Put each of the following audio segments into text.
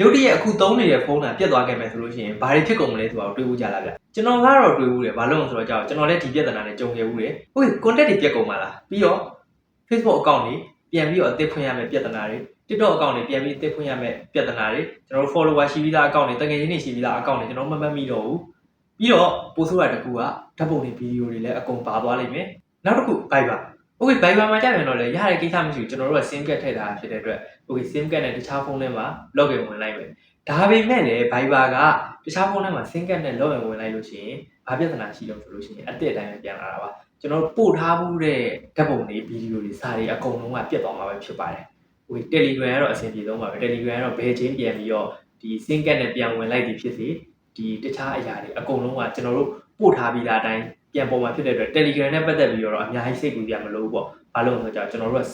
ရုတ်တရက်အခုသုံးနေတဲ့ဖုန်းကပြတ်သွားခဲ့မယ်ဆိုလို့ရှိရင်ဘာတွေဖြစ်ကုန်မလဲဆိုတာကိုတွေးဖို့ကြလားဗျကျွန်တော်ကတော့တွေးဘူးတယ်ဘာလို့လဲဆိုတော့ကြောက်ကျွန်တော်လည်းဒီပြဿနာနဲ့ကြုံခဲ့ဘူးတယ်ဟုတ် contact တွေပြတ်ကုန်ပါလားပြီးတော့ Facebook account တွေပြန်ပြီးတော့အသစ်ဖွင့်ရမယ့်ပြဿနာတွေ TikTok account တွေပြန်ပြီးအသစ်ဖွင့်ရမယ့်ပြဿနာတွေကျွန်တော်တို့ follower ရှိပြီးသား account တွေတကယ်ချင်းနေရှိပြီးသား account တွေကျွန်တော်မမှတ်မိတော့ဘူးပြီးတော့ပို့ဆိုရတကူကဓာတ်ပုံတွေဗီဒီယိုတွေလည်းအကုန်ပါသွားလိမ့်မယ်နောက်တစ်ခု Viber Okay Viber မှာကြာပြန်တော့လေရတဲ့ကိစ္စမရှိဘူးကျွန်တော်တို့က SIM card ထည့်ထားတာဖြစ်တဲ့အတွက် Okay SIM card နဲ့တခြားဖုန်းထဲမှာ login ဝင်လိုက်မယ်ဒါပေမဲ့လည်း Viber ကတခြားဖုန်းထဲမှာ SIM card နဲ့ login ဝင်လိုက်လို့ရှိရင်ဘာပြဿနာရှိလို့ဆိုလို့ရှိရင်အတစ်အတိုင်းပဲပြန်လာတာပါကျွန်တော်တို့ပို့ထားမှုတဲ့ဓာတ်ပုံတွေဗီဒီယိုတွေစာတွေအကုန်လုံးကပြတ်သွားမှာပဲဖြစ်ပါတယ်။ Okay Telegram ကတော့အဆင်ပြေဆုံးပါပဲ Telegram ကတော့ဘယ်ချင်းပြန်ပြီးတော့ဒီ SIM card နဲ့ပြန်ဝင်လိုက်သည်ဖြစ်စေဒီတခြားအရာတွေအကုန်လုံးကကျွန်တော်တို့ပို့ထားပြီးသားအတိုင်း ပြန်ပေါ်မှာဖြစ်တဲ့အတွက် Telegram နဲ့ပတ်သက်ပြီးတော့အများကြီးစိတ်ကူးကြမလို့ပေါ့။ဘာလို့လဲဆိုတော့ကျွန်တော်တို့က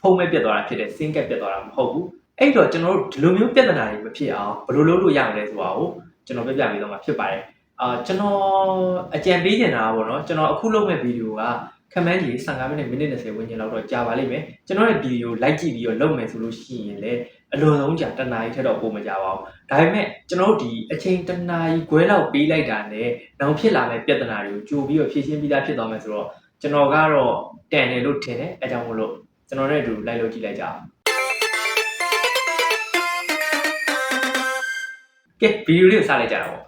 ဖုန်းမဲ့ပြတ်သွားတာဖြစ်တဲ့ SIM card ပြတ်သွားတာမဟုတ်ဘူး။အဲ့တော့ကျွန်တော်တို့ဒီလိုမျိုးပြဿနာတွေမဖြစ်အောင်ဘယ်လိုလုပ်လို့ရမလဲဆိုတာကိုကျွန်တော်ပြပြပေးတော့မှာဖြစ်ပါတယ်။အာကျွန်တော်အကြံပေးနေတာပေါ့နော်ကျွန်တော်အခုလုပ်မဲ့ဗီဒီယိုကခမန်းကြီး15မိနစ်မိနစ်20ဝန်းကျင်လောက်တော့ကြာပါလိမ့်မယ်ကျွန်တော်ရဲ့ဗီဒီယိုလိုက်ကြည့်ပြီးတော့လုပ်မယ်ဆိုလို့ရှိရင်လည်း အလွန်ဆုံးကြာတစ်နာရီထက်တော့ပိုမကြပါဘူးဒါပေမဲ့ကျွန်တော်တို့ဒီအချိန်တစ်နာရီခွဲလောက်ပေးလိုက်တာနဲ့နောက်ဖြစ်လာမယ့်ပြဿနာတွေကိုကြိုပြီးတော့ဖြေရှင်းပြီးသားဖြစ်သွားမယ်ဆိုတော့ကျွန်တော်ကတော့တန်တယ်လို့ထင်တယ်အဲကြောင့်မို့လို့ကျွန်တော်နဲ့အတူလိုက်လို့ကြည့်လိုက်ကြအောင်ကဲဗီဒီယိုလေးကိုစလိုက်ကြတာပေါ့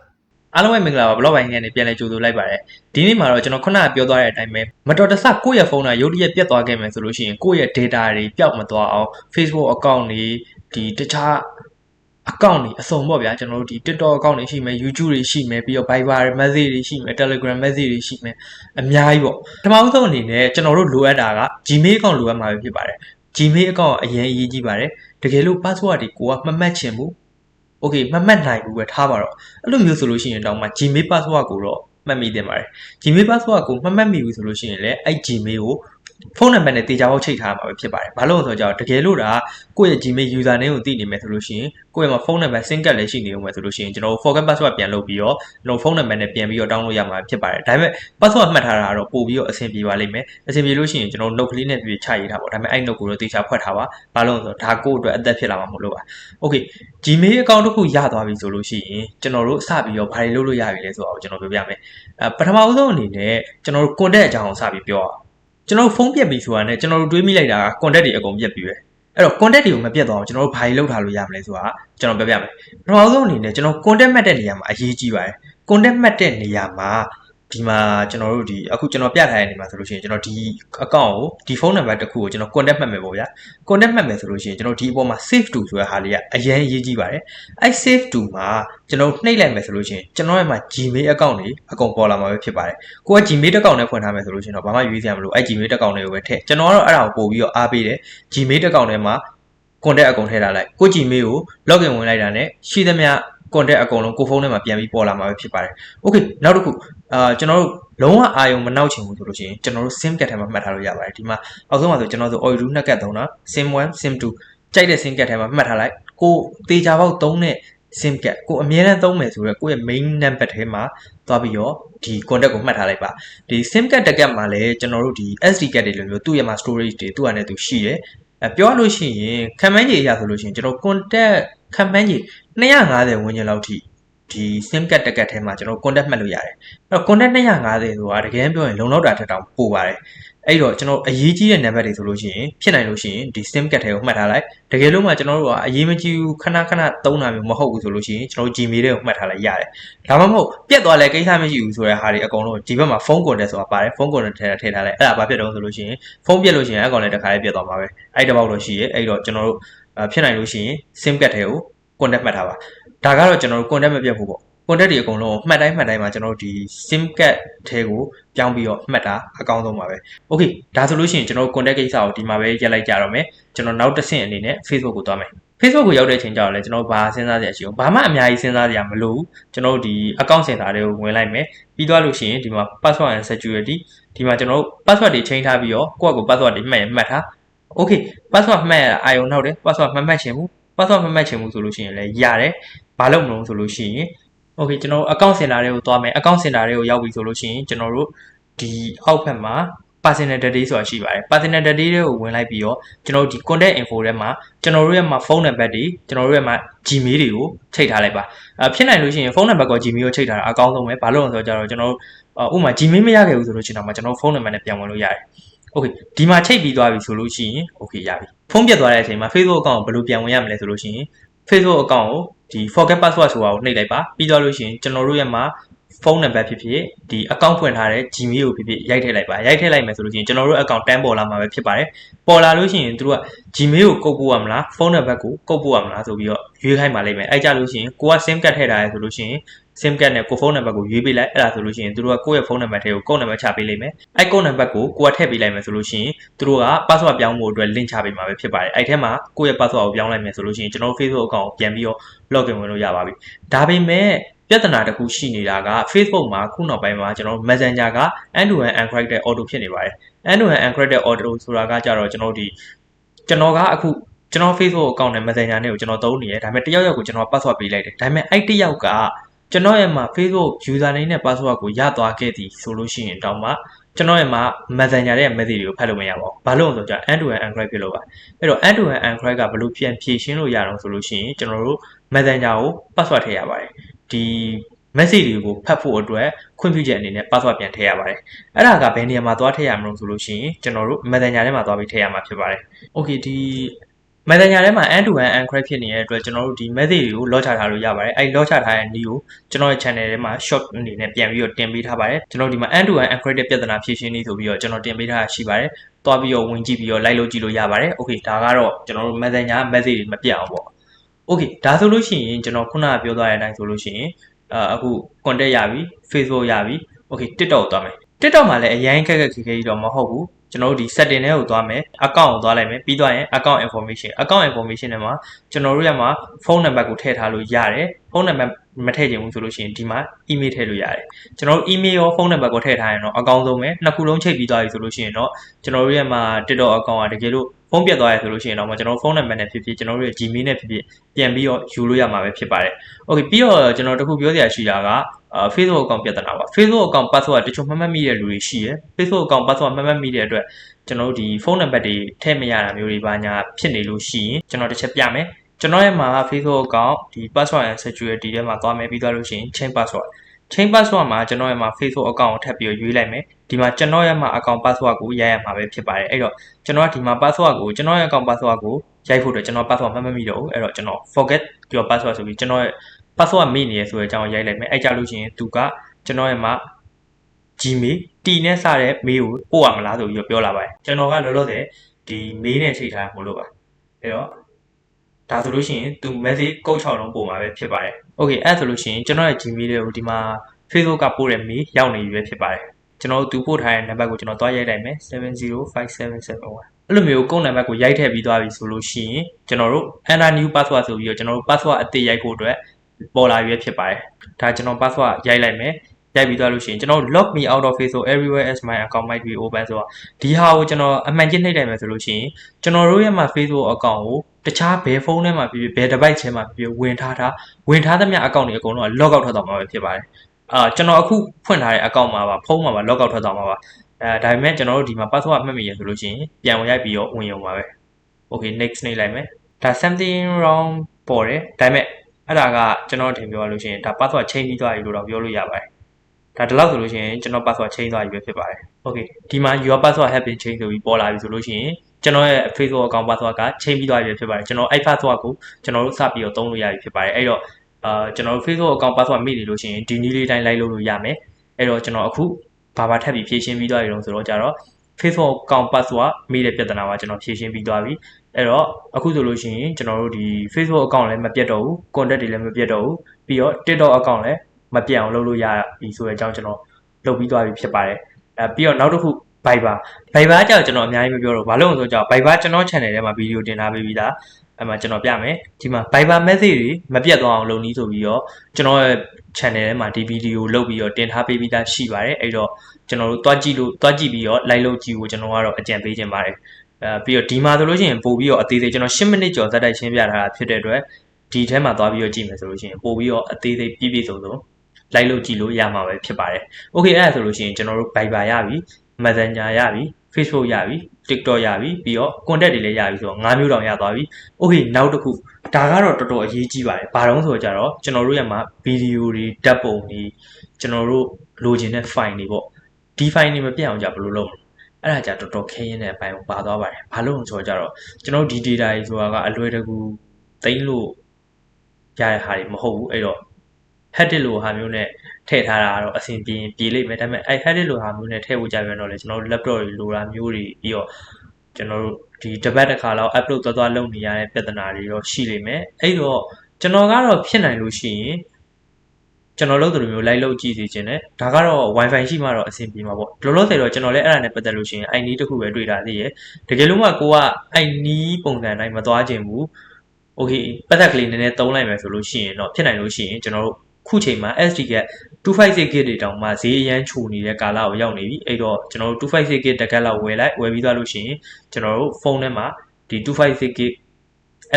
အားလုံးပဲမင်္ဂလာပါ blog ပိုင်းကနေပြန်လဲကြိုဆိုလိုက်ပါတယ်ဒီနေ့မှာတော့ကျွန်တော်ခုနကပြောသွားတဲ့အတိုင်းပဲမတော်တဆကိုယ့်ရဲ့ဖုန်းကရုတ်တရက်ပြတ်သွားခဲ့မယ်ဆိုလို့ရှိရင်ကိုယ့်ရဲ့ data တွေပျောက်မသွားအောင် Facebook account တွေ ဒီတခြား account တွေအစုံပေါ့ဗျာကျွန်တော်တို့ဒီ TikTok account တွေရှိမယ် YouTube တွေရှိမယ်ပြီးတော့ Viber message တွေရှိမယ် Telegram message တွေရှိမယ်အများကြီးပေါ့ပထမဆုံးအနေနဲ့ကျွန်တော်တို့လိုအပ်တာက Gmail account လိုအပ်မှာပဲဖြစ်ပါတယ် Gmail account အရင်အရေးကြီးပါတယ်တကယ်လို့ password တွေကိုကမမှတ်ချင်ဘူး okay မမှတ်နိုင်ဘူးပဲထားပါတော့အဲ့လိုမျိုးဆိုလို့ရှိရင်တောင်မှ Gmail password ကိုတော့မှတ်မိတင်ပါတယ် Gmail password ကိုမမှတ်မိဘူးဆိုလို့ရှိရင်လည်းအဲ့ Gmail ကို ဖုန်းနံပါတ်နဲ့တေချာပေါက်ချိတ်ထားမှာပဲဖြစ်ပါတယ်။ဘာလို့လဲဆိုတော့တကယ်လို့ဒါကိုယ့်ရဲ့ Gmail user name ကိုသိနေမယ်ဆိုလို့ရှိရင်ကိုယ့်ရဲ့မှာဖုန်းနံပါတ် sync ကပ်လည်းရှိနေဦးမယ်ဆိုလို့ရှိရင်ကျွန်တော် forget password ပြန်လုပ်ပြီးတော့ကျွန်တော်ဖုန်းနံပါတ်နဲ့ပြန်ပြီးတော့ download ရမှာဖြစ်ပါတယ်။ဒါပေမဲ့ password မှတ်ထားတာကတော့ပို့ပြီးတော့အဆင်ပြေပါလိမ့်မယ်။အဆင်ပြေလို့ရှိရင်ကျွန်တော် note ကလေးနဲ့ပြချရေးထားပါဒါပေမဲ့အဲ့ note ကိုတော့တေချာဖွက်ထားပါ။ဘာလို့လဲဆိုတော့ဒါကိုယ့်အတွက်အသက်ဖြစ်လာမှာမဟုတ်လို့ပါ။ Okay Gmail account တစ်ခုရသွားပြီဆိုလို့ရှိရင်ကျွန်တော်တို့စပြီးတော့ဘာတွေလုပ်လို့ရပြီလဲဆိုတာကိုကျွန်တော်ပြောပြမယ်။အဲပထမဦးဆုံးအနေနဲ့ကျွန်တော်တို့ contact အကြောင်းကိုစပြီးပြောအောင်။ ကျွန်တော်တို့ဖုန်းပြက်ပြီဆိုတာနဲ့ကျွန်တော်တို့တွေးမိလိုက်တာက contact တွေအကုန်ပြက်ပြီပဲ။အဲ့တော့ contact တွေကိုမပြတ်သွားအောင်ကျွန်တော်တို့ဘာတွေလုပ်ထားလို့ရမလဲဆိုတာကျွန်တော်ပြောပြမယ်။ပထမဆုံးအနေနဲ့ကျွန်တော် contact မှတ်တဲ့နေရာမှာအရေးကြီးပါတယ်။ contact မှတ်တဲ့နေရာမှာ ဒီမှာကျွန်တော်တို့ဒီအခုကျွန်တော်ပြထားတဲ့နေရာမှာဆိုလို့ရှိရင်ကျွန်တော်ဒီ account ကိုဒီဖုန်းနံပါတ်တစ်ခုကိုကျွန်တော် contact မှတ်မယ်ပေါ့ဗျာ contact မှတ်မယ်ဆိုလို့ရှိရင်ကျွန်တော်ဒီအပေါ်မှာ save to ဆိုတဲ့ဟာလေးကအရင်အရေးကြီးပါတယ်အဲ save to မှာကျွန်တော်နှိပ်လိုက်မယ်ဆိုလို့ရှိရင်ကျွန်တော်ရဲ့မှာ Gmail account တွေအကုန်ပေါ်လာမှာပဲဖြစ်ပါတယ်ကိုက Gmail account နဲ့ဖွင့်ထားမယ်ဆိုလို့ရှိရင်တော့ဘာမှရွေးစရာမလိုအဲ Gmail account တွေကိုပဲထည့်ကျွန်တော်ကတော့အဲ့ဒါကိုပို့ပြီးတော့အားပေးတယ် Gmail account ထဲမှာ contact အကုန်ထည့်ထားလိုက်ကို Gmail ကို login ဝင်လိုက်တာနဲ့ရှိသမျှ contact အကုန်လုံးကိုဖုန်းထဲမှာပြန်ပြီးပေါ်လာမှာပဲဖြစ်ပါတယ် okay နောက်တစ်ခု အာကျွန်တော်တို့လုံးဝအာယုံမနှောက်ချင်ဘူးဆိုလို့ရှိရင်ကျွန်တော်တို့ sim card ထဲမှာမှတ်ထားလို့ရပါတယ်ဒီမှာအောက်ဆုံးမှာဆိုကျွန်တော်တို့ Oiru နှစ်ကတ်သုံးတာ sim 1 sim 2ကြိုက်တဲ့ sim card ထဲမှာမှတ်ထားလိုက်ကိုတေချာပေါက်သုံးတဲ့ sim card ကိုအမြဲတမ်းသုံးမယ်ဆိုတော့ကိုယ့်ရဲ့ main number ထဲမှာသွားပြီးတော့ဒီ contact ကိုမှတ်ထားလိုက်ပါဒီ sim card တစ်ကတ်မှာလည်းကျွန်တော်တို့ဒီ SD card တွေလိုမျိုးသူ့ရဲ့မှာ storage တွေသူ့အနေနဲ့သူရှိတယ်အဲပြောရလို့ရှိရင်ခံမှန်းကြီးအရာဆိုလို့ရှိရင်ကျွန်တော် contact ခံမှန်းကြီး250ဝန်းကျင်လောက်ထိ ဒီ sim card တစ်ကတ်ထဲမှာကျွန်တော် contact မှတ်လို့ရတယ်အဲ့တော့ contact 250ဆိုတာတကယ်ပြောရင်လုံလောက်တာထက်တောင်ပိုပါတယ်အဲ့တော့ကျွန်တော်အရေးကြီးတဲ့ number တွေဆိုလို့ရှိရင်ဖြစ်နိုင်လို့ရှိရင်ဒီ sim card ထဲကိုမှတ်ထားလိုက်တကယ်လို့မှကျွန်တော်တို့ကအရေးမကြီးဘူးခဏခဏသုံးတာမျိုးမဟုတ်ဘူးဆိုလို့ရှိရင်ကျွန်တော် Gmail တွေကိုမှတ်ထားလိုက်ရတယ်ဒါမှမဟုတ်ပြတ်သွားလဲကိစ္စမရှိဘူးဆိုတဲ့ဟာတွေအကုန်လုံးဒီဘက်မှာဖုန်း contact ဆိုတာပါတယ်ဖုန်း contact ထဲထည့်ထားလိုက်အဲ့ဒါဘာဖြစ်တော့ဆိုလို့ရှိရင်ဖုန်းပြတ်လို့ရှိရင်အကောင်လည်းတစ်ခါလေးပြတ်သွားမှာပဲအဲ့တစ်ပေါက်တော့ရှိရဲအဲ့တော့ကျွန်တော်တို့ဖြစ်နိုင်လို့ရှိရင် sim card ထဲကို contact မှတ်ထားပါ ဒါကတော့ကျွန်တော်တို့ contact မပြတ်ဘူးပေါ့ contact တွေအကုန်လုံးမှတ်တိုင်းမှတ်တိုင်းမှာကျွန်တော်တို့ဒီ sim card ထဲကိုပြောင်းပြီးတော့မှတ်တာအကောင်းဆုံးပါပဲ okay ဒါဆိုလို့ရှိရင်ကျွန်တော်တို့ contact ကိစ္စကိုဒီမှာပဲရက်လိုက်ကြတော့မယ်ကျွန်တော်နောက်တစ်ဆင့်အနေနဲ့ Facebook ကိုသွားမယ် Facebook ကိုရောက်တဲ့အချိန်ကျတော့လည်းကျွန်တော်ဘာစဉ်းစားစရာရှိအောင်ဘာမှအများကြီးစဉ်းစားစရာမလိုဘူးကျွန်တော်တို့ဒီ account center တွေကိုဝင်လိုက်မယ်ပြီးသွားလို့ရှိရင်ဒီမှာ password and security ဒီမှာကျွန်တော်တို့ password တွေချိန်ထားပြီးတော့ကိုယ့်အကို password တွေမှတ်ရင်မှတ်ထား okay password မှတ်ရအာယုံနောက်တယ် password မမှတ်ချင်ဘူး password မမှတ်ချင်ဘူးဆိုလို့ရှိရင်လည်းရတယ် ဘာလို့မလုပ်ဆိုလို့ရှိရင် okay ကျွန်တော်တို့ account center တွေကိုသွားမယ် account center တွေကိုရောက်ပြီဆိုလို့ရှိရင်ကျွန်တော်တို့ဒီအောက်ဘက်မှာ personal data ဆိုတာရှိပါတယ် personal data တွေကိုဝင်လိုက်ပြီးတော့ကျွန်တော်တို့ဒီ contact info ထဲမှာကျွန်တော်တို့ရဲ့မှာဖုန်းနံပါတ်တွေကျွန်တော်တို့ရဲ့မှာ Gmail တွေကိုချိန်ထားလိုက်ပါအဖြစ်နိုင်လို့ရှိရင်ဖုန်းနံပါတ်ကော Gmail ကိုချိန်ထားတာအကောင်းဆုံးပဲဘာလို့လဲဆိုတော့ကျွန်တော်တို့ဥပမာ Gmail မရခဲ့ဘူးဆိုလို့ရှိရင်တော့မှကျွန်တော်ဖုန်းနံပါတ်နဲ့ပြန်ဝင်လို့ရတယ် okay ဒီမှာချိန်ပြီးသွားပြီဆိုလို့ရှိရင် okay ရပြီဖုန်းပြတ်သွားတဲ့အချိန်မှာ Facebook account ကိုဘယ်လိုပြန်ဝင်ရမလဲဆိုလို့ရှိရင် Facebook account ကို ဒီ forget password ဆိုတာကိုနှိပ်လိုက်ပါပြီးတော့လို့ရှိရင်ကျွန်တော်တို့ရဲ့မှာ ဖုန်းနံပါတ်ဖြစ်ဖြစ်ဒီ account ဖွင့်ထားတဲ့ Gmail ကိုဖြစ်ဖြစ်ရိုက်ထည့်လိုက်ပါရိုက်ထည့်လိုက်မယ်ဆိုလို့ရှိရင်ကျွန်တော်တို့ account တန်းပေါ်လာမှာပဲဖြစ်ပါတယ်ပေါ်လာလို့ရှိရင်တို့က Gmail ကိုကုတ်ပို့ရမလားဖုန်းနံပါတ်ကိုကုတ်ပို့ရမလားဆိုပြီးတော့ရွေးခိုင်းပါလိမ့်မယ်အဲ့ကြလို့ရှိရင်ကိုက SIM card ထည့်ထားရဲဆိုလို့ရှိရင် SIM card နဲ့ကိုဖုန်းနံပါတ်ကိုရွေးပေးလိုက်အဲ့ဒါဆိုလို့ရှိရင်တို့ကကိုယ့်ရဲ့ဖုန်းနံပါတ်ထဲကိုကုတ်နံပါတ်ချပေးလိမ့်မယ်အဲ့ကုတ်နံပါတ်ကိုကိုကထည့်ပေးလိုက်မယ်ဆိုလို့ရှိရင်တို့က password ပြောင်းဖို့အတွက် link ချပေးမှာပဲဖြစ်ပါတယ်အဲ့ထဲမှာကိုယ့်ရဲ့ password ကိုပြောင်းလိုက်မယ်ဆိုလို့ရှိရင်ကျွန်တော် Facebook account ကိုပြန်ပြီးတော့ login ဝင်လို့ရပါပြီဒါပေမဲ့ ပြဿနာတစ်ခုရှိနေတာက Facebook မှာခုနောက်ပိုင်းမှာကျွန်တော် Messenger က end to end encrypted auto ဖြစ်နေပါတယ် end to end encrypted auto ဆိုတာကကြတော့ကျွန်တော်ဒီကျွန်တော်ကအခုကျွန်တော် Facebook account နဲ့ Messenger နဲ့ကိုကျွန်တော်သုံးနေရဒါပေမဲ့တယောက်ယောက်ကိုကျွန်တော် password ပေးလိုက်တယ်ဒါပေမဲ့အဲ့တယောက်ကကျွန်တော်ရဲ့မှာ Facebook username နဲ့ password ကိုရသွားခဲ့သည်ဆိုလို့ရှိရင်တောင်မှကျွန်တော်ရဲ့မှာ Messenger ရဲ့ message တွေကိုဖတ်လို့မရပါဘူး။ဘာလို့လဲဆိုတော့ end to end encrypt ဖြစ်လို့ပါ။အဲ့တော့ end to end encrypt ကဘယ်လိုပြန်ဖြည့်ရှင်းလို့ရအောင်ဆိုလို့ရှိရင်ကျွန်တော်တို့ Messenger ကို password ထည့်ရပါတယ်။ ဒီ message တွေကိုဖတ်ဖို့အတွက်ခွင့်ပြုချက်အနေနဲ့ password ပြန်ထည့်ရပါတယ်။အဲ့ဒါကဘယ်နေရာမှာသွားထည့်ရမလို့ဆိုလို့ရှိရင်ကျွန်တော်တို့ Messenger ထဲမှာသွားပြီးထည့်ရမှာဖြစ်ပါတယ်။ Okay ဒီ Messenger ထဲမှာ end to end encrypt ဖြစ်နေတဲ့အတွက်ကျွန်တော်တို့ဒီ message တွေကို lock ချထားလို့ရပါတယ်။အဲဒီ lock ချထားတဲ့နည်းကိုကျွန်တော်ရဲ့ channel ထဲမှာ short အနေနဲ့ပြန်ပြီးတော့တင်ပေးထားပါတယ်။ကျွန်တော်ဒီမှာ end to end encrypted ပြဿနာဖြေရှင်းနည်းဆိုပြီးတော့ကျွန်တော်တင်ပေးထားတာရှိပါတယ်။တွားပြီးတော့ဝင်ကြည့်ပြီးတော့ like လုပ်ကြည့်လို့ရပါတယ်။ Okay ဒါကတော့ကျွန်တော်တို့ Messenger message တွေမပြတ်အောင်ပေါ့။ Okay ဒါဆိုလို့ရှိရင်ကျွန်တော်ခုနကပြောသွားတဲ့အတိုင်းဆိုလို့ရှိရင်အခု contact ရပြီ Facebook ရပြီ Okay TikTok ကိုသွားမယ် TikTok မှာလည်းအရင်ခက်ခက်ခဲခဲကြီးတော့မဟုတ်ဘူးကျွန်တော်တို့ဒီ setting ထဲကိုသွားမယ် account ကိုသွားလိုက်မယ်ပြီးသွားရင် account information account information ထဲမှာကျွန်တော်တို့ရမှာဖုန်းနံပါတ်ကိုထည့်ထားလို့ရတယ်ဖုန်းနံပါတ်မထည့်ချင်ဘူးဆိုလို့ရှိရင်ဒီမှာ email ထည့်လို့ရတယ်ကျွန်တော်တို့ email ရောဖုန်းနံပါတ်ကိုထည့်ထားရင်တော့အကောင်းဆုံးပဲနှစ်ခုလုံးချိန်ပြီးသွားပြီဆိုလို့ရှိရင်တော့ကျွန်တော်တို့ရမှာ TikTok account ကတကယ်လို့ ဖုန်းပြတ်သွားရဆိုလို့ရှိရင်တော့ကျွန်တော်ဖုန်းနံပါတ်နဲ့ဖြစ်ဖြစ်ကျွန်တော်တို့ရဲ့ Gmail နဲ့ဖြစ်ဖြစ်ပြန်ပြီးတော့ယူလို့ရမှာပဲဖြစ်ပါတယ်။ Okay ပြီးတော့ကျွန်တော်တခုပြောစရာရှိတာကအာ Facebook account ပြဿနာပါ Facebook account password တချို့မှတ်မှတ်မိတဲ့လူတွေရှိရယ် Facebook account password မှတ်မှတ်မိတဲ့အတွက်ကျွန်တော်တို့ဒီဖုန်းနံပါတ်တွေထည့်မရတာမျိုးတွေပါညာဖြစ်နေလို့ရှိရင်ကျွန်တော်တစ်ချက်ပြမယ်ကျွန်တော်ရဲ့မှာ Facebook account ဒီ password and security ထဲမှာသွားမယ်ပြီးသွားလို့ရှိရင် chain password chain password မှာကျွန်တော်ရဲ့မှာ Facebook account ကိုထပ်ပြီးရွေးလိုက်မယ်ဒီမှာကျွန်တော်ရဲ့မှာ account password ကိုရိုက်ရမှာပဲဖြစ်ပါတယ်အဲ့တော့ကျွန်တော်ကဒီမှာ password ကိုကျွန်တော်ရဲ့ account password ကိုရိုက်ဖို့အတွက်ကျွန်တော် password မှတ်မမိတော့ဘူးအဲ့တော့ကျွန်တော် forget your password ဆိုပြီးကျွန်တော်ရဲ့ password မိနေရဆိုတဲ့အကြောင်းရိုက်လိုက်မယ်အဲ့ကြလို့ရှိရင်သူကကျွန်တော်ရဲ့မှာ Gmail တီနဲ့စတဲ့ mail ကိုပို့ရမလားဆိုပြီးပြောလာပါတယ်ကျွန်တော်ကလောလောဆယ်ဒီ mail နဲ့ချိန်ထားမို့လို့ပါအဲ့တော့ ဒါဆိုလို့ရှိရင်သူ message ကုတ်6လုံးပို့မှာပဲဖြစ်ပါတယ် okay အဲ့ဆိုလို့ရှိရင်ကျွန်တော်ရဲ့ Gmail တွေကိုဒီမှာ Facebook ကပို့တဲ့ mail ရောက်နေပြီပဲဖြစ်ပါတယ်ကျွန်တော်သူပို့ထားတဲ့နံပါတ်ကိုကျွန်တော်တွားရိုက်လိုက်မယ်7057771အဲ့လိုမျိုးကုန်းနံပါတ်ကိုရိုက်ထည့်ပြီးသွားပြီဆိုလို့ရှိရင်ကျွန်တော်တို့ enter new password ဆိုပြီးတော့ကျွန်တော်တို့ password အသစ်ရိုက်ဖို့အတွက်ပေါ်လာရွေးဖြစ်ပါတယ်ဒါကျွန်တော် password ရိုက်လိုက်မယ် ရိုက်ပြီးသွားလို့ရှိရင်ကျွန်တော် log me out of Facebook everywhere as my account might be open ဆိုတော့ဒီဟာကိုကျွန်တော်အမှန်ကျနှိပ်လိုက်မယ်ဆိုလို့ရှိရင်ကျွန်တော်တို့ရဲ့မှာ Facebook account ကိုတခြားဘယ်ဖုန်းထဲမှာဖြစ်ဖြစ်ဘယ် device ထဲမှာဖြစ်ဖြစ်ဝင်ထားတာဝင်ထားသမျှ account တွေအကုန်လုံးက log out ထွက်သွားမှာပဲဖြစ်ပါတယ်အာကျွန်တော်အခုဖွင့်ထားတဲ့ account မှာပါဖုန်းမှာပါ log out ထွက်သွားမှာပါအဲဒါပေမဲ့ကျွန်တော်တို့ဒီမှာ password မှတ်မိရဆိုလို့ရှိရင်ပြန်ဝင်ရိုက်ပြီးတော့ဝင်ရုံပါပဲ okay next နှိပ်လိုက်မယ်ဒါ something wrong ပေါ်တယ်ဒါပေမဲ့အဲ့ဒါကကျွန်တော်ထင်ပြောလို့ရှိရင်ဒါ password change ပြီးသွားပြီလို့တော့ပြောလို့ရပါတယ် ဒါဒီလောက်ဆိုလို့ရှိရင်ကျွန်တော် password change သွားပြီပဲဖြစ်ပါတယ် okay ဒီမှာ your password have been changed ဆိုပြီးပေါ်လာပြီဆိုလို့ရှိရင်ကျွန်တော်ရဲ့ Facebook account password က change ပြီးသွားပြီဖြစ်ပါတယ်ကျွန်တော်အဲ့ password ကိုကျွန်တော်တို့စပြီးတော့သုံးလို့ရပြီဖြစ်ပါတယ်အဲ့တော့အာကျွန်တော်တို့ Facebook account password မိနေလို့ရှိရင်ဒီနည်းလေးတိုင်းလိုက်လို့လို့ရမယ်အဲ့တော့ကျွန်တော်အခုဘာဘာထပ်ပြီးဖြည့်ရှင်းပြီးသွားပြီလို့ဆိုတော့ကြတော့ Facebook account password မိတဲ့ပြဿနာကကျွန်တော်ဖြည့်ရှင်းပြီးသွားပြီအဲ့တော့အခုဆိုလို့ရှိရင်ကျွန်တော်တို့ဒီ Facebook account လည်းမပြတ်တော့ဘူး contact တွေလည်းမပြတ်တော့ဘူးပြီးတော့ TikTok account လည်း မပြတ်အောင်လုပ်လို့ရပြီဆိုတဲ့အကြောင်းကျွန်တော်လုပ်ပြီးသွားပြီဖြစ်ပါတယ်အဲပြီးတော့နောက်တစ်ခု Viber Viber ကြောင့်ကျွန်တော်အများကြီးမပြောတော့ဘာလို့လဲဆိုတော့ Viber ကျွန်တော် channel ထဲမှာဗီဒီယိုတင်ထားပေးပြီးသားအဲ့မှာကျွန်တော်ပြမယ်ဒီမှာ Viber message တွေမပြတ်သွားအောင်လုပ်နည်းဆိုပြီးတော့ကျွန်တော်ရဲ့ channel ထဲမှာဒီဗီဒီယိုလုပ်ပြီးတော့တင်ထားပေးပြီးသားရှိပါတယ်အဲ့တော့ကျွန်တော်တို့တွားကြည့်လို့တွားကြည့်ပြီးတော့ like လုပ်ကြည့်ဖို့ကျွန်တော်ကတော့အကြံပေးခြင်းပါတယ်အဲပြီးတော့ဒီမှာဆိုလို့ရှိရင်ပို့ပြီးတော့အသေးသေးကျွန်တော်10မိနစ်ကျော်ဇက်တိုက်ရှင်းပြထားတာဖြစ်တဲ့အတွက်ဒီထဲမှာသွားပြီးတော့ကြည့်မယ်ဆိုလို့ရှိရင်ပို့ပြီးတော့အသေးသေးပြည့်ပြည့်စုံစုံ လိုက်လို့ကြည့်လို့ရမှာပဲဖြစ်ပါတယ်။ Okay အဲ့ဒါဆိုလို့ရှိရင်ကျွန်တော်တို့ Viber ရပြီ Messenger ရပြီ Facebook ရပြီ TikTok ရပြီပြီးတော့ contact တွေလည်းရပြီဆိုတော့၅မျိုးတောင်ရသွားပြီ။ Okay နောက်တစ်ခုဒါကတော့တော်တော်အရေးကြီးပါတယ်။ဘာလို့ဆိုတော့ကြတော့ကျွန်တော်တို့ရမှာဗီဒီယိုတွေဓာတ်ပုံတွေကျွန်တော်တို့လိုချင်တဲ့ file တွေပေါ့ဒီ file တွေမပြတ်အောင်ကြဘယ်လိုလုပ်မလဲအဲ့ဒါကြတော်တော်ခဲရင်းတဲ့အပိုင်းကိုပါသွားပါတယ်။ဘာလို့လဲဆိုတော့ကြတော့ကျွန်တော်ဒီ data ကြီးဆိုတာကအလွယ်တကူသိမ်းလို့ရတဲ့ဟာတွေမဟုတ်ဘူး။အဲ့တော့ headed လိုဟာမျိုးနဲ့ထည့်ထားတာကတော့အဆင်ပြေရင်ပြေလိမ့်မယ်ဒါပေမဲ့အဲ headed လိုဟာမျိုးနဲ့ထည့်ဖို့ကြပြန်တော့လေကျွန်တော်တို့ laptop တွေလိုတာမျိုးတွေပြီးတော့ကျွန်တော်တို့ဒီတစ်ပတ်တစ်ခါလောက် upload သွားသွားလုပ်နေရတဲ့ပြဿနာတွေတော့ရှိလိမ့်မယ်အဲ့တော့ကျွန်တော်ကတော့ဖြစ်နိုင်လို့ရှိရင်ကျွန်တော်လုပ်သလိုမျိုး live လုပ်ကြည့်စီခြင်းနဲ့ဒါကတော့ wifi ရှိမှတော့အဆင်ပြေမှာပေါ့လောလောဆယ်တော့ကျွန်တော်လည်းအဲ့ဒါနဲ့ပတ်သက်လို့ရှိရင် ID တစ်ခုပဲတွေ့တာသိရယ်တကယ်လို့မှကိုက ID ပုံစံတိုင်းမသွားခြင်းဘူး okay ပတ်သက်ကလေးနည်းနည်းသုံးလိုက်မယ်ဆိုလို့ရှိရင်တော့ဖြစ်နိုင်လို့ရှိရင်ကျွန်တော်တို့ ခုချိန်မှာ SD က256 GB တွေတောင်မှဈေးအရန်ချိုနေတဲ့ကာလကိုရောက်နေပြီအဲ့တော့ကျွန်တော်တို့256 GB တကက်လောက်ဝယ်လိုက်ဝယ်ပြီးသွားလို့ရှိရင်ကျွန်တော်တို့ဖုန်းထဲမှာဒီ256 GB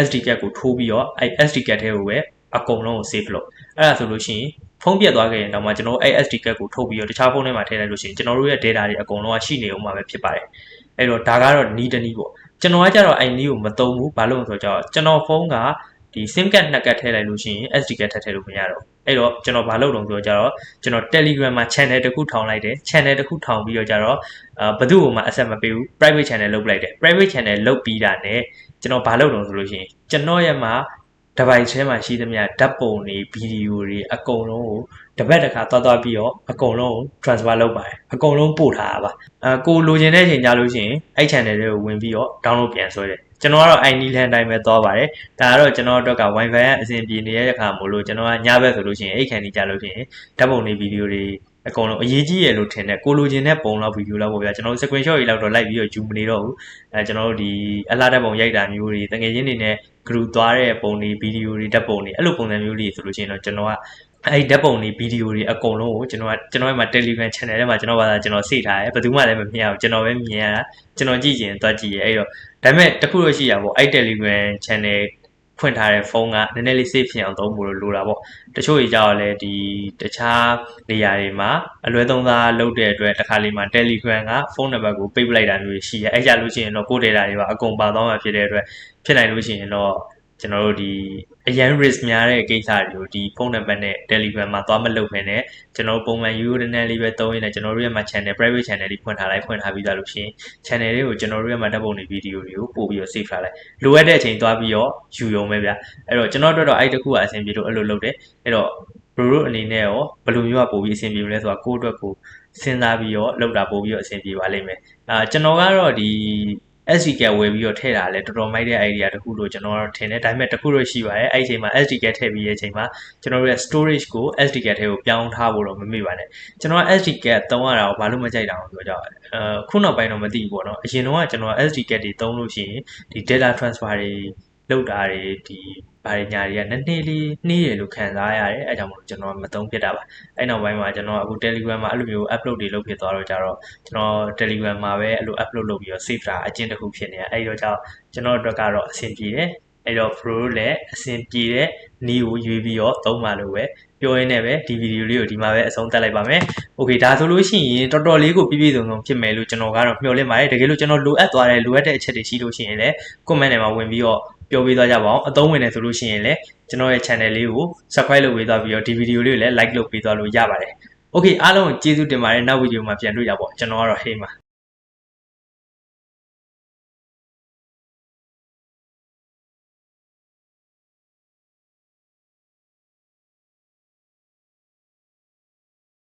SD ကတ်ကိုထိုးပြီးတော့အဲ့ SD ကတ်ထဲကိုပဲအကုန်လုံးကို save လုပ်အဲ့ဒါဆိုလို့ရှိရင်ဖုန်းပြတ်သွားခဲ့ရင်တော့မှကျွန်တော်တို့အဲ့ SD ကတ်ကိုထုတ်ပြီးတော့တခြားဖုန်းထဲမှာထည့်လိုက်လို့ရှိရင်ကျွန်တော်တို့ရဲ့ data တွေအကုန်လုံးကရှိနေအောင်မှာပဲဖြစ်ပါတယ်အဲ့တော့ဒါကတော့နီးတနီးပေါ့ကျွန်တော်ကကြတော့အဲ့နီးကိုမသုံးဘူးဘာလို့လဲဆိုတော့ကျွန်တော်ဖုန်းက ဒီ sim card နှစ်ကတ်ထည့်လိုက်လို့ရှိရင် SD ကတ်ထည့်ထည့်လို့မရတော့အဲ့တော့ကျွန်တော်ဘာလုပ်တော့ဆိုတော့ကြတော့ကျွန်တော် Telegram မှာ channel တစ်ခုထောင်လိုက်တယ် channel တစ်ခုထောင်ပြီးတော့ကြတော့အာဘယ်သူ့ကိုမှ accept မပေးဘူး private channel လုပ်ပလိုက်တယ် private channel လုပ်ပြီးတာ ਨੇ ကျွန်တော်ဘာလုပ်တော့ဆိုလို့ရှိရင်ကျွန်တော်ရဲ့မှာ device ထဲမှာရှိသမျှဓာတ်ပုံတွေဗီဒီယိုတွေအကုန်လုံးကိုတစ်ပတ်တစ်ခါသွားသွားပြီးတော့အကုန်လုံးကို transfer လုပ်ပါတယ်အကုန်လုံးပို့ထားတာပါအဲကိုလိုချင်တဲ့အချိန်ကြာလို့ရှိရင်အဲ့ channel တွေကိုဝင်ပြီးတော့ download ပြန်ဆွဲတယ် ကျွန်တော်ကတော့ ID လန်တိုင်းပဲသွားပါတယ်ဒါကတော့ကျွန်တော်တို့က wifi ကအဆင်ပြေနေတဲ့အခါမို့လို့ကျွန်တော်ကညဘက်ဆိုလို့ရှိရင်အဲ့ခံနေကြလို့ရှိရင်ဓာတ်ပုံတွေဗီဒီယိုတွေအကုန်လုံးအရေးကြီးရလို့ထင်တယ်ကိုလိုချင်တဲ့ပုံလောက်ဗီဒီယိုလောက်ပေါ့ဗျာကျွန်တော်တို့ screenshot တွေလောက်တော့လိုက်ပြီးတော့ယူမနေတော့ဘူးအဲကျွန်တော်တို့ဒီအလားတက်ပုံရိုက်တာမျိုးတွေတကယ်ချင်းနေနဲ့ group သွားတဲ့ပုံတွေဗီဒီယိုတွေဓာတ်ပုံတွေအဲ့လိုပုံစံမျိုးတွေဆိုလို့ရှိရင်တော့ကျွန်တော်က အဲ့ဒီဓာတ်ပုံတွေဗီဒီယိုတွေအကုန်လုံးကိုကျွန်တော်ကကျွန်တော်ရဲ့မှာ Telegram channel ထဲမှာကျွန်တော်ဘာသာကျွန်တော်စေထားတယ်ဘယ်သူမှလည်းမမြင်အောင်ကျွန်တော်ပဲမြင်ရတာကျွန်တော်ကြည့်ချင်တွက်ကြည့်ရအဲ့တော့ဒါပေမဲ့တခုတော့ရှိရပေါ့အဲ့ Telegram channel ဖွင့်ထားတဲ့ဖုန်းကနည်းနည်းလေး safe ဖြစ်အောင်သုံးဖို့လိုတာပေါ့တချို့ကြီးကြောက်လဲဒီတခြားနေရာတွေမှာအလွဲသုံးစားလုပ်တဲ့အတွက်တစ်ခါလေးမှာ Telegram ကဖုန်းနံပါတ်ကိုပိတ်ပလိုက်တာမျိုးရှိရအဲ့ကြလို့ရှိရင်တော့ကိုယ် data တွေပါအကုန်ပါသွားမှာဖြစ်တဲ့အတွက်ဖြစ်နိုင်လို့ရှိရင်တော့ ကျွန်တော်တို့ဒီအရန် risk များတဲ့ကိစ္စတွေကိုဒီဖုန်းနံပါတ်နဲ့ Telegram မှာသွားမလုပ်ဘဲနဲ့ကျွန်တော်တို့ပုံမှန် URL လေးပဲသုံးရင်းနဲ့ကျွန်တော်တို့ရဲ့မှာ channel private channel တွေဖွင့်ထားလိုက်ဖွင့်ထားပြီးသားလို့ရှိရင် channel တွေကိုကျွန်တော်တို့ရဲ့မှာဓာတ်ပုံတွေဗီဒီယိုတွေကိုပို့ပြီးတော့ save ထားလိုက်လိုအပ်တဲ့အချိန်သွားပြီးတော့ယူရုံပဲဗျအဲ့တော့ကျွန်တော်တို့တော့အဲ့တခုကအဆင်ပြေလို့အဲ့လိုလုပ်တယ်အဲ့တော့ဘရိုတို့အနေနဲ့ရောဘယ်လိုမျိုးကပို့ပြီးအဆင်ပြေမလဲဆိုတာကိုယ့်အတွက်ကိုစဉ်းစားပြီးတော့လုပ်တာပို့ပြီးတော့အဆင်ပြေပါလိမ့်မယ်အာကျွန်တော်ကတော့ဒီ SD card ဝယ်ပြီးတော့ထည့်တာလဲတော်တော်မိုက်တဲ့ idea တစ်ခုလို့ကျွန်တော်ထင်တယ်ဒါပေမဲ့တစ်ခုတော့ရှိပါတယ်အဲ့ဒီအချိန်မှာ SD card ထည့်ပြီးတဲ့အချိန်မှာကျွန်တော်တို့ရဲ့ storage ကို SD card ထဲကိုပြောင်းထားဖို့တော့မမေ့ပါနဲ့ကျွန်တော်က SD card သုံးရတာကိုဘာလို့မကြိုက်တာအောင်ပြောကြပါလဲအဲခုနောက်ပိုင်းတော့မသိဘူးပေါ့နော်အရင်တော့ကကျွန်တော် SD card တွေသုံးလို့ရှိရင်ဒီ data transfer တွေလုပ်တာတွေဒီ ဘာတွေညာတွေကနည်းနည်းလေးနှီးတယ်လို့ခံစားရတယ်အဲကြောင့်မလို့ကျွန်တော်မသုံးဖြစ်တာပါအဲ့နောက်ပိုင်းမှာကျွန်တော်အခု Telegram မှာအဲ့လိုမျိုး upload တွေလုပ်ဖြစ်သွားတော့ကြတော့ကျွန်တော် Telegram မှာပဲအဲ့လို upload လုပ်ပြီးတော့ save တာအကျင့်တစ်ခုဖြစ်နေတယ်အဲ့တော့ကြောင့်ကျွန်တော်အတွက်ကတော့အဆင်ပြေတယ်အဲ့တော့ Pro လည်းအဆင်ပြေတဲ့နီးကိုရွေးပြီးတော့သုံးပါလို့ပဲပြောရင်းနဲ့ပဲဒီဗီဒီယိုလေးကိုဒီမှာပဲအဆုံးသတ်လိုက်ပါမယ်။ Okay ဒါဆိုလို့ရှိရင်တော်တော်လေးကိုပြည့်ပြည့်စုံစုံဖြစ်မယ်လို့ကျွန်တော်ကတော့မျှော်လင့်ပါတယ်။တကယ်လို့ကျွန်တော်လိုအပ်သွားတဲ့လိုအပ်တဲ့အချက်တွေရှိလို့ရှိရင်လည်း comment ထဲမှာဝင်ပြီးတော့ ပြောပေးသွားကြပါအောင်။အသုံးဝင်တယ်ဆိုလို့ရှိရင်လည်းကျွန်တော်ရဲ့ channel လေးကို subscribe လုပ်ပေးသွားပြီးတော့ဒီဗီဒီယိုလေးကိုလည်း like လုပ်ပေးသွားလို့ရပါတယ်။ Okay အားလုံးကိုကျေးဇူးတင်ပါတယ်နောက်ဗီဒီယိုမှာပြန်တွေ့ကြပါပေါ့ကျွန်တော်ကတော့ဟေးပါ